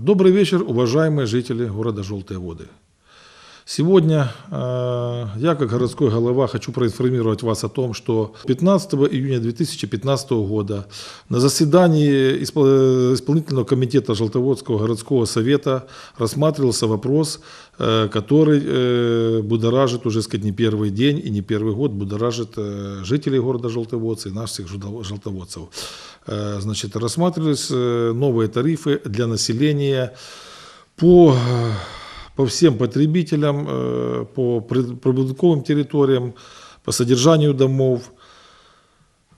Добрый вечер, уважаемые жители города Желтые Воды. Сегодня э, я, как городской голова, хочу проинформировать вас о том, что 15 июня 2015 года на заседании испол- исполнительного комитета Желтоводского городского совета рассматривался вопрос, э, который э, будоражит уже, сказать, не первый день и не первый год, будоражит э, жителей города Желтоводцы и нас всех желто- желтоводцев. Э, Значит, рассматривались э, новые тарифы для населения по, э, по всем потребителям, э, по прибудинковым территориям, по содержанию домов,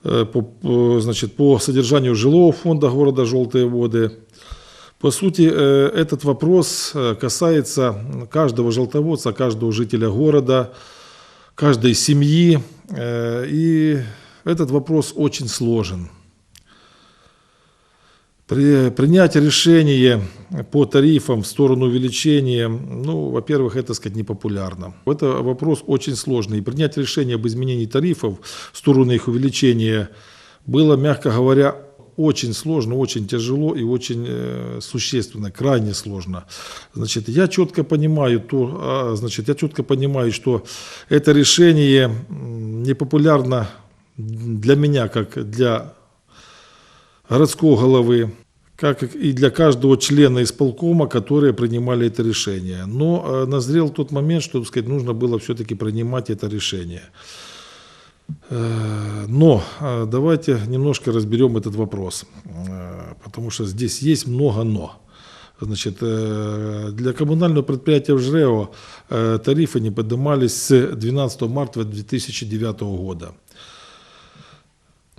э, по, значит, по содержанию жилого фонда города Желтые воды. По сути, э, этот вопрос касается каждого желтоводца, каждого жителя города, каждой семьи. И этот вопрос очень сложен. При, принять решение по тарифам в сторону увеличения, ну, во-первых, это, сказать, непопулярно. Это вопрос очень сложный. И принять решение об изменении тарифов в сторону их увеличения было, мягко говоря, очень сложно, очень тяжело и очень э, существенно, крайне сложно. Значит, я четко понимаю то, а, значит, я четко понимаю, что это решение непопулярно для меня, как для городского головы, как и для каждого члена исполкома, которые принимали это решение. Но э, назрел тот момент, что так сказать, нужно было все-таки принимать это решение. Э, Но э, давайте немножко разберем этот вопрос, потому что здесь есть много «но». Значит, для коммунального предприятия ВЖРЭО э, тарифы не поднимались с 12 марта 2009 года.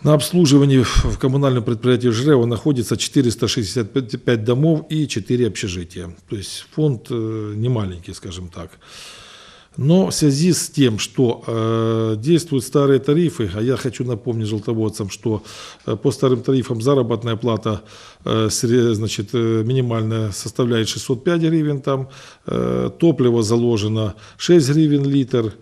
На обслуживании в коммунальном предприятии ЖРЭО находится 465 домов и 4 общежития. То есть фонд э, не маленький, скажем так. Но в связи с тем, что э, действуют старые тарифы, а я хочу напомнить желтоводцам, что э, по старым тарифам заработная плата э, значит, э, минимальная составляет 605 гривен, там, э, топливо заложено 6 гривен литр,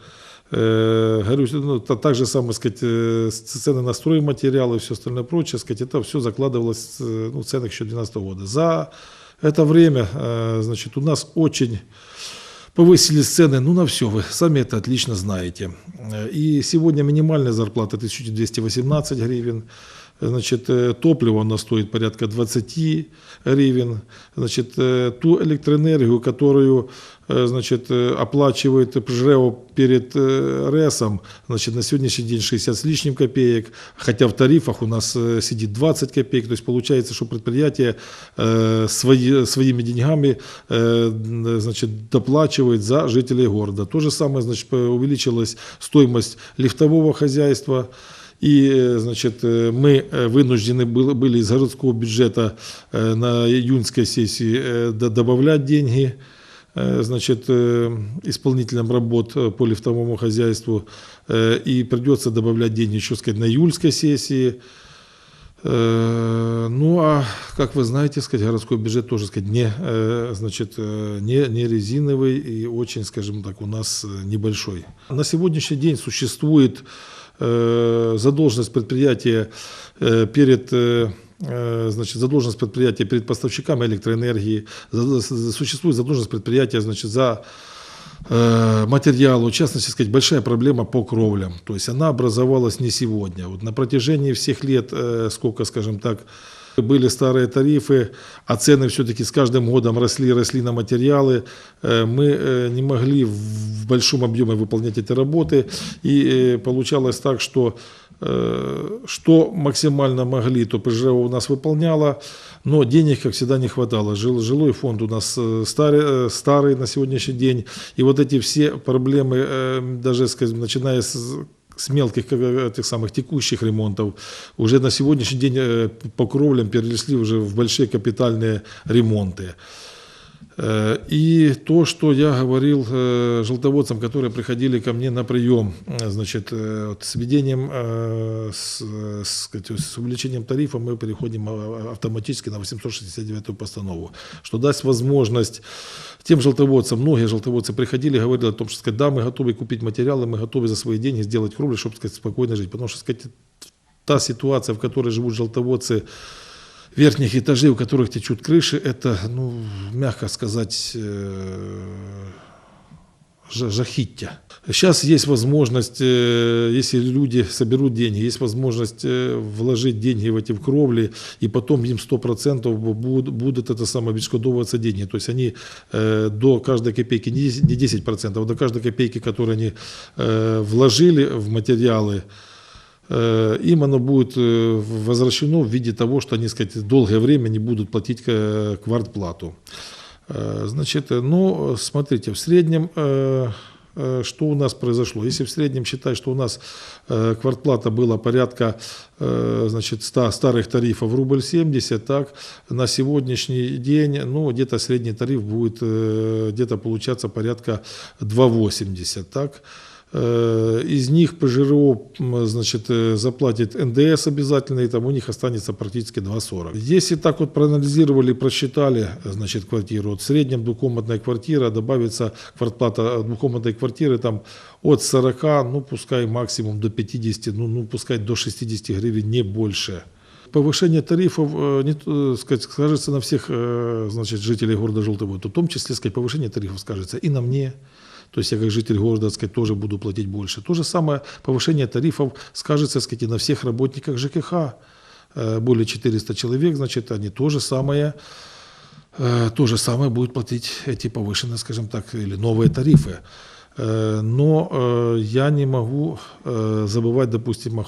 говорю, ну, та- так же самое, сказать, э, цены на стройматериалы и все остальное прочее, сказать, это все закладывалось э, ну, в ценах еще 2012 года. За это время, э, значит, у нас очень повысились цены, ну, на все, вы сами это отлично знаете. Э, И сегодня минимальная зарплата 1218 гривен, Значит, э, топливо у нас стоит порядка 20 гривен. Значит, э, ту электроэнергию, которую э, значит, оплачивает ПЖРЭО перед РЭСом, значит, на сегодняшний день 60 с лишним копеек, хотя в тарифах у нас сидит 20 копеек. То есть получается, что предприятие свои, своими деньгами значит, доплачивает за жителей города. То же самое значит, увеличилась стоимость лифтового хозяйства. И, значит, мы вынуждены был- были из городского бюджета на июньской сессии добавлять деньги значит, э, исполнителям работ по лифтовому хозяйству. Э, И придется добавлять деньги еще, сказать, на июльской сессии. Э, Ну, а как вы знаете, сказать, городской бюджет тоже, сказать, не, значит, не, не резиновый и очень, скажем так, у нас небольшой. На сегодняшний день существует задолженность предприятия э, перед э, э, значит, задолженность предприятия перед поставщиками электроэнергии, существует задолженность предприятия значит, за э, материалы, в частности, сказать, большая проблема по кровлям. То есть она образовалась не сегодня. Вот на протяжении всех лет, э, сколько, скажем так, были старые тарифы, а цены все-таки с каждым годом росли, росли на материалы. Э, Мы э, не могли в большом объеме выполнять эти работы. И э, получалось так, что что максимально могли, то ПЖРО у нас выполняло, но денег, как всегда, не хватало. Жил, жилой фонд у нас старый, старый на сегодняшний день. И вот эти все проблемы, даже, скажем, начиная с с мелких э, этих самых текущих ремонтов уже на сегодняшний день э, по кровлям перенесли уже в большие капитальные ремонты. Э, И то, что я говорил э, желтоводцам, которые приходили ко мне на прием, э, значит, вот с введением, с, с, с увеличением тарифа мы переходим автоматически на 869 постанову, что даст возможность тем желтоводцам, многие желтоводцы приходили говорили о том, что сказать, да, мы готовы купить материалы, мы готовы за свои деньги сделать кровлю, чтобы сказать, спокойно жить. Потому что сказать, та ситуация, в которой живут желтоводцы, верхних этажей, у которых течут крыши, это, ну, мягко сказать, э, жа- жахиття. Сейчас есть возможность, э, если люди соберут деньги, есть возможность э, вложить деньги в эти кровли, и потом им 100% будут, будут это самое відшкодовываться деньги. То есть они до каждой копейки, не 10%, не 10%, а до каждой копейки, которую они вложили в материалы, им оно будет э, возвращено в виде того, что они, сказать, долгое время не будут платить э, квартплату. Э, Значит, э, ну, смотрите, в среднем, э, э, что у нас произошло? Если в среднем считать, что у нас э, квартплата была порядка э, значит, 100 старых тарифов рубль 70, так, на сегодняшний день, ну, где-то средний тариф будет э, где-то получаться порядка 2,80, так. Э, Из них ПЖРО м, значит, э, заплатит НДС обязательно, и там у них останется практически 2,40. Если так вот проанализировали, просчитали значит, квартиру, вот в среднем двухкомнатная квартира, добавится квартплата двухкомнатной квартиры там от 40, ну пускай максимум до 50, ну, ну пускай до 60 гривен, не больше. Повышение тарифов э, не, э, сказать, скажется на всех э, значит, жителей города Желтый Вод, в том числе сказать, повышение тарифов скажется и на мне, то есть я как житель города так сказать, тоже буду платить больше. То же самое повышение тарифов скажется так сказать, и на всех работниках ЖКХ. Э, Более 400 человек, значит, они то же самое, э, то же самое будут платить эти повышенные, скажем так, или новые тарифы. Но я не могу забывать, допустим,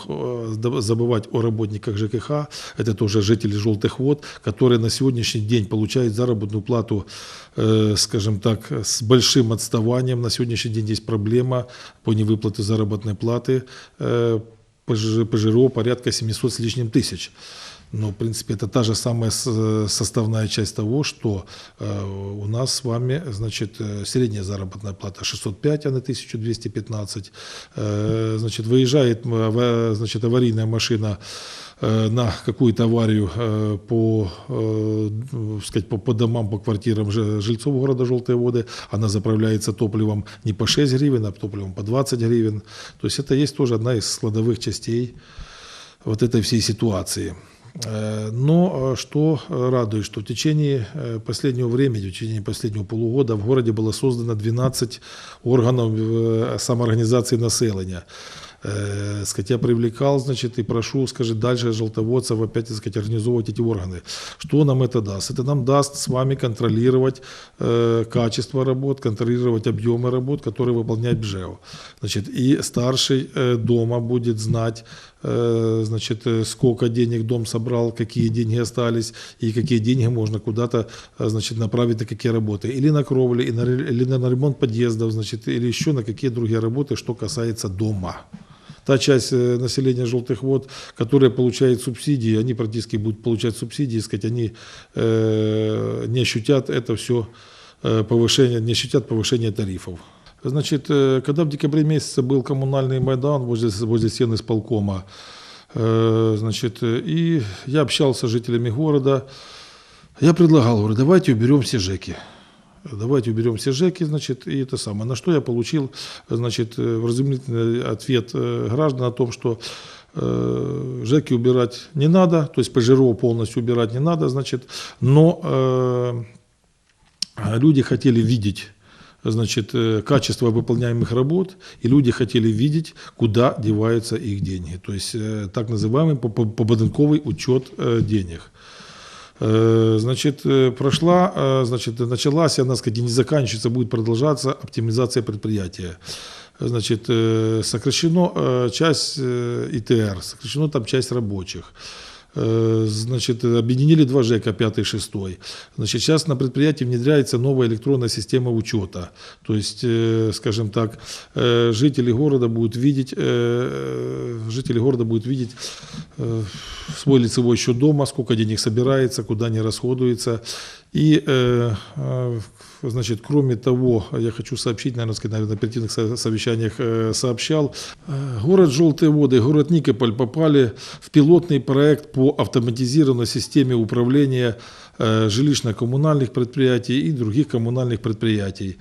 забывать о работниках ЖКХ, это тоже жители Желтых Вод, которые на сегодняшний день получают заработную плату, э, скажем так, с большим отставанием. На сегодняшний день есть проблема по невыплате заработной платы. Э, ПЖ ПЖРО порядка 700 с лишним тысяч. Но, в принципе, это та же самая составная часть того, что э, у нас с вами, значит, э, средняя заработная плата 605, а не 1215. Э, значит, выезжает, значит, аварийная машина на какую-то аварию по, д- сказать, по, по домам, по квартирам жи- жильцов города Желтые Воды, она заправляется топливом не по 6 гривен, а топливом по 20 гривен. То есть это есть тоже одна из складовых частей вот этой всей ситуации. Э, Но э, что э, радует, что в течение последнего времени, в течение последнего полугода в городе было создано 12 органов самоорганизации населения. Э, сказать, я привлекал, значит, и прошу, скажет, дальше желтоводцев опять, так сказать, организовывать эти органы. Что нам это даст? Это нам даст с вами контролировать э, качество работ, контролировать объемы работ, которые выполняет БЖЭО. Значит, и старший э, дома будет знать, э, значит, э, сколько денег дом собрал, какие деньги остались и какие деньги можно куда-то, э, значит, направить на какие работы. Или на кровли, и на или на ремонт подъездов, значит, или еще на какие другие работы, что касается дома та часть э, населения желтых вод, которая получает субсидии, они практически будут получать субсидии, сказать, они э, не ощутят это все повышение, не ощутят повышение тарифов. Значит, э, когда в декабре месяце был коммунальный майдан возле, возле стены исполкома, э, значит, э, и я общался с жителями города, я предлагал, говорю, давайте уберем все ЖЭКи. Давайте уберем все ЖЭКи, значит, и это самое. На что я получил, значит, э, вразумительный ответ э, граждан о том, что э, ЖЭКи убирать не надо, то есть ПЖРО полностью убирать не надо, значит, но э, люди хотели видеть значит, качество выполняемых работ, и люди хотели видеть, куда деваются их деньги. То есть так называемый по- по- побудинковый учет денег. Э, Значит, э, прошла, э, значит, началась, она, сказать, не заканчивается, будет продолжаться оптимизация предприятия. Значит, сокращено часть ИТР, сокращено там часть рабочих. Э, Значит, объединили два ЖЭКа, пятый и шестой. Значит, сейчас на предприятии внедряется новая электронная система учета. То есть, э, скажем так, э, жители города будут видеть, жители города будут видеть свой лицевой счет дома, сколько денег собирается, куда не расходуется. И, э, э, значит, кроме того, я хочу сообщить, наверное, сказать, наверное, на оперативных со- совещаниях э, сообщал, э, город Желтые воды, город Никополь попали в пилотный проект по автоматизированной системе управления жилищно-коммунальных предприятий и других коммунальных предприятий.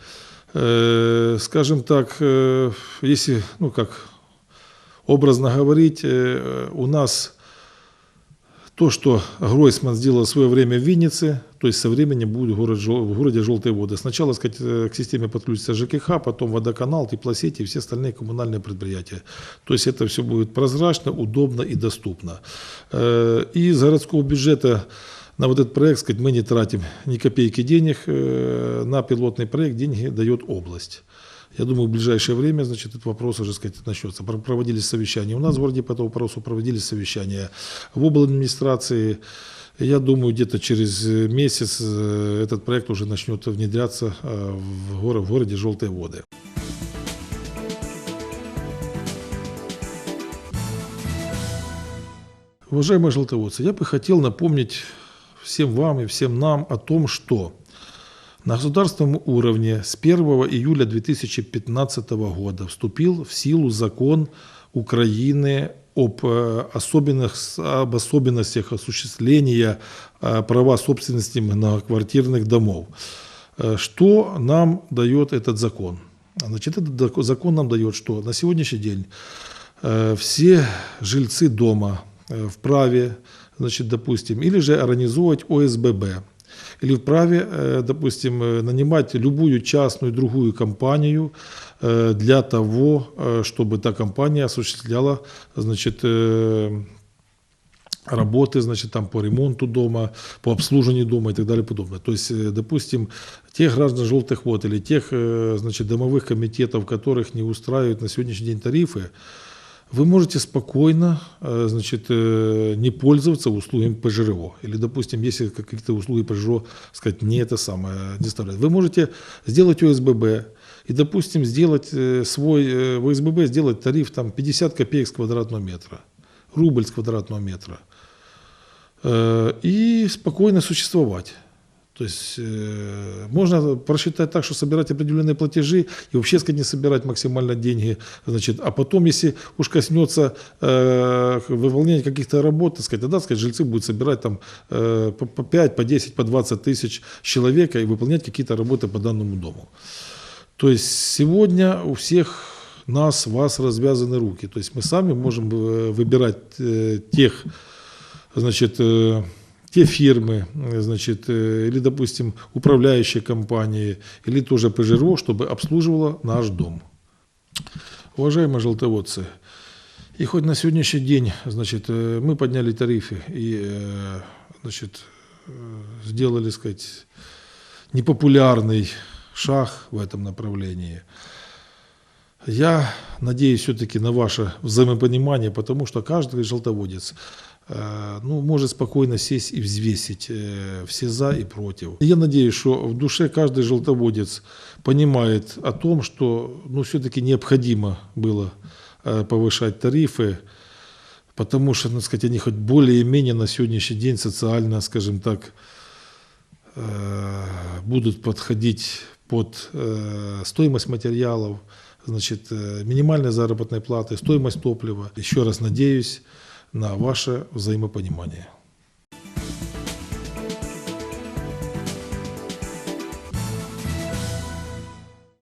Скажем так, если, ну как, образно говорить, у нас То, что Гройсман сделал в свое время в Виннице, то есть со временем будет город, в городе желтые воды. Сначала сказать, э, к системе подключится ЖКХ, потом водоканал, теплосети и все остальные коммунальные предприятия. То есть это все будет прозрачно, удобно и доступно. Э, И из городского бюджета на вот этот проект, сказать, мы не тратим ни копейки денег. э, На пилотный проект деньги дает область. Я думаю, в ближайшее время, значит, этот вопрос уже, сказать, начнется. Про- Проводились совещания. У нас в городе по этому вопросу проводились совещания. В области администрации, я думаю, где-то через э, месяц э, этот проект уже начнет внедряться э, в горо- в городе Желтые воды. Уважаемые желтоводцы, я бы хотел напомнить всем вам и всем нам о том, что на государственном уровне с 1 июля 2015 года вступил в силу закон Украины об, э, особенных, об особенностях осуществления э, права собственности многоквартирных домов. Э, Что нам дает этот закон? Значит, этот закон нам дает, что на сегодняшний день все жильцы дома вправе, значит, допустим, или же организовывать ОСББ, или вправе, допустим, нанимать любую частную другую компанию для того, чтобы та компания осуществляла, значит, э, работы, значит, там по ремонту дома, по обслуживанию дома и так далее и подобное. То есть, э, допустим, тех граждан желтых вод или тех, э, значит, домовых комитетов, которых не устраивают на сегодняшний день тарифы, вы можете спокойно, э, значит, э, не пользоваться услугами ПЖРО. Или, допустим, если какие-то услуги ПЖРО, сказать, не это самое, доставляют. Вы можете сделать ОСББ и, допустим, сделать э, свой, в ОСББ сделать тариф там 50 копеек с квадратного метра, рубль с квадратного метра. И спокойно существовать. То есть э, можно просчитать так, что собирать определенные платежи и вообще сказать, не собирать максимально деньги. Значит, а потом, если уж коснется э, выполнения каких-то работ, так сказать, тогда сказать, жильцы будут собирать там, э, по, по 5, по 10, по 20 тысяч человека и выполнять какие-то работы по данному дому. То есть сегодня у всех нас, вас развязаны руки. То есть мы сами можем э, выбирать э, тех, значит, э, те фирмы, значит, э, или, допустим, управляющие компании, или тоже ПЖРО, чтобы обслуживала наш дом. Уважаемые желтоводцы, и хоть на сегодняшний день, значит, э, мы подняли тарифы и, э, значит, сделали, сказать, непопулярный шаг в этом направлении. Я надеюсь все-таки на ваше взаимопонимание, потому что каждый желтоводец ну, может спокойно сесть и взвесить э, все за и против. Я надеюсь, что в душе каждый желтоводец понимает о том, что ну, все-таки необходимо было э, повышать тарифы, потому что, ну, сказать, они хоть более-менее на сегодняшний день социально, скажем так, э, будут подходить под э, стоимость материалов, значит, э, минимальной заработной платы, стоимость топлива. Еще раз надеюсь на ваше взаимопонимание.